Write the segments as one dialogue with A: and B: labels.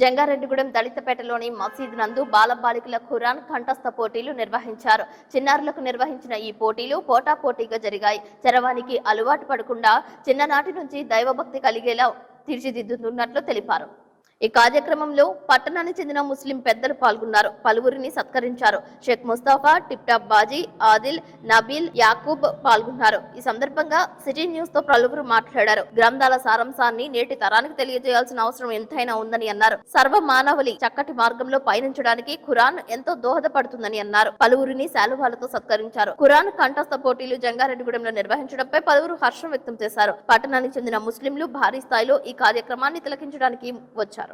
A: జంగారెడ్డిగూడెం దళితపేటలోని మసీద్ నందు బాలబాలికల ఖురాన్ కంఠస్థ పోటీలు నిర్వహించారు. చిన్నారులకు నిర్వహించిన ఈ పోటీలు పోటా పోటీగా జరిగాయి. చరవానికి అలవాటు పడకుండా చిన్ననాటి నుంచి దైవభక్తి కలిగేలా తీర్చిదిద్దుతున్నట్లు తెలిపారు. ఈ కార్యక్రమంలో పట్టణానికి చెందిన ముస్లిం పెద్దలు పాల్గొన్నారు. పలువురిని సత్కరించారు. షేక్ ముస్తాఫా టిప్టాప్ బాజీ ఆదిల్ నబీల్ యాకూబ్ పాల్గొన్నారు. ఈ సందర్భంగా సిటీ న్యూస్తో పలువురు మాట్లాడారు. గ్రంథాల సారాంశాన్ని నేటి తరానికి తెలియజేయాల్సిన అవసరం ఎంతైనా ఉందని అన్నారు. సర్వ మానవులి చక్కటి మార్గంలో పయనించడానికి ఖురాన్ ఎంతో దోహదపడుతుందని అన్నారు. పలువురిని శాలువాలతో సత్కరించారు. ఖురాన్ కంఠస్థ పోటీలు జంగారెడ్డిగూడెంలో నిర్వహించడంపై పలువురు హర్షం వ్యక్తం చేశారు. పట్టణానికి చెందిన ముస్లింలు భారీ స్థాయిలో ఈ కార్యక్రమాన్ని తిలకించడానికి వచ్చారు.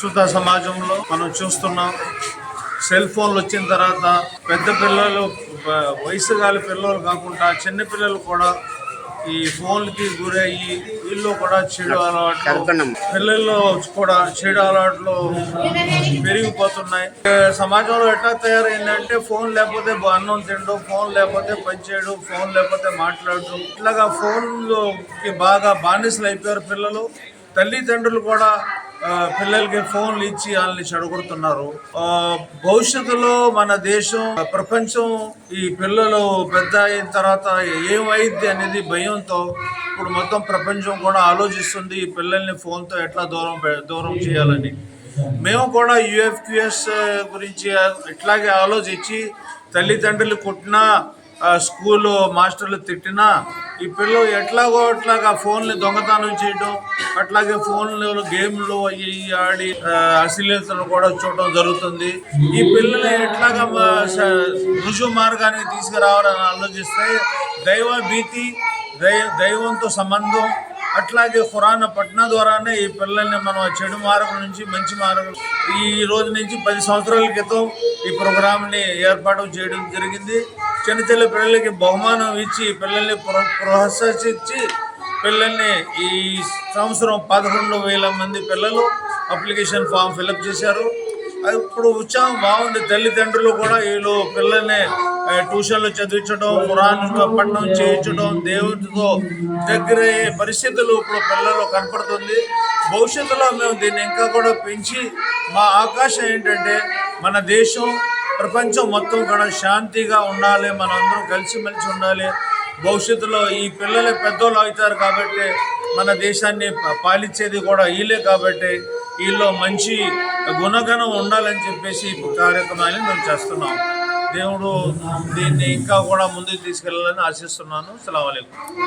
B: ప్రస్తుత సమాజంలో మనం చూస్తున్నాం. సెల్ ఫోన్లు వచ్చిన తర్వాత పెద్ద పిల్లలు వయసు గాలి పిల్లలు కాకుండా చిన్న పిల్లలు కూడా ఈ ఫోన్లకి గురయ్యి వీళ్ళు కూడా చెడు అలవాట్లు పిల్లల్లో కూడా చెడు అలవాట్లు పెరిగిపోతున్నాయి. సమాజంలో ఎట్లా తయారైందంటే ఫోన్ లేకపోతే అన్నం తినడం ఫోన్ లేకపోతే పనిచేయడం ఫోన్ లేకపోతే మాట్లాడడం. ఇట్లాగా ఫోన్లోకి బాగా బానిసలు అయిపోయారు పిల్లలు. తల్లిదండ్రులు కూడా పిల్లలకి ఫోన్లు ఇచ్చి వాళ్ళని చెడగొడుతున్నారు. భవిష్యత్తులో మన దేశం ప్రపంచం ఈ పిల్లలు పెద్ద అయిన తర్వాత ఏమైద్ది అనేది భయంతో ఇప్పుడు మొత్తం ప్రపంచం కూడా ఆలోచిస్తుంది ఈ పిల్లల్ని ఫోన్తో ఎట్లా దూరం దూరం చేయాలని. మేము కూడా యుఎఫ్క్యూఎస్ గురించి ఇట్లాగే ఆలోచించి తల్లిదండ్రులు కొట్టినా స్కూలు మాస్టర్లు తిట్టినా ఈ పిల్లలు ఎట్లాగో అట్లాగా ఫోన్లు దొంగతనం చేయడం అట్లాగే ఫోన్లు గేమ్లు అవి ఆడి అశ్లీలతను కూడా చూడటం జరుగుతుంది. ఈ పిల్లలు ఎట్లాగా మా రుజువు మార్గానికి తీసుకురావాలని ఆలోచిస్తే దైవ భీతి దై దైవంతో సంబంధం అట్లాగే ఖురాన్ పట్న ద్వారానే ఈ పిల్లల్ని మనం చెడు మార్గం నుంచి మంచి మార్గం ఈ రోజు నుంచి పది సంవత్సరాల క్రితం ఈ ప్రోగ్రామ్ని ఏర్పాటు చేయడం జరిగింది. చిన్న చిన్న పిల్లలకి బహుమానం ఇచ్చి పిల్లల్ని ప్రోత్సహించి పిల్లల్ని ఈ సంవత్సరం పదకొండు వేల మంది పిల్లలు అప్లికేషన్ ఫామ్ ఫిలప్ చేశారు. అది ఇప్పుడు ఉత్సాహం బాగుంది. తల్లిదండ్రులు కూడా వీళ్ళు పిల్లల్ని ట్యూషన్లు చదివించడం ఖురాన్ పట్టణం చేయించడం దేవుడితో దగ్గర పరిస్థితులు ఇప్పుడు పిల్లలు కనపడుతుంది. భవిష్యత్తులో మేము దీన్ని ఇంకా కూడా పెంచి మా ఆకాశం ఏంటంటే మన దేశం ప్రపంచం మొత్తం కూడా శాంతిగా ఉండాలి మనందరం కలిసిమెలిసి ఉండాలి. భవిష్యత్తులో ఈ పిల్లలు పెద్దోళ్ళు అవుతారు కాబట్టి మన దేశాన్ని పాలించేది కూడా వీళ్ళే కాబట్టి వీళ్ళు మంచి గుణగణం ఉండాలని చెప్పేసి ఈ కార్యక్రమాన్ని మేము చేస్తున్నాం. దేవుడు దీన్ని ఇంకా కూడా ముందుకు తీసుకెళ్ళాలని ఆశిస్తున్నాను. అస్సలం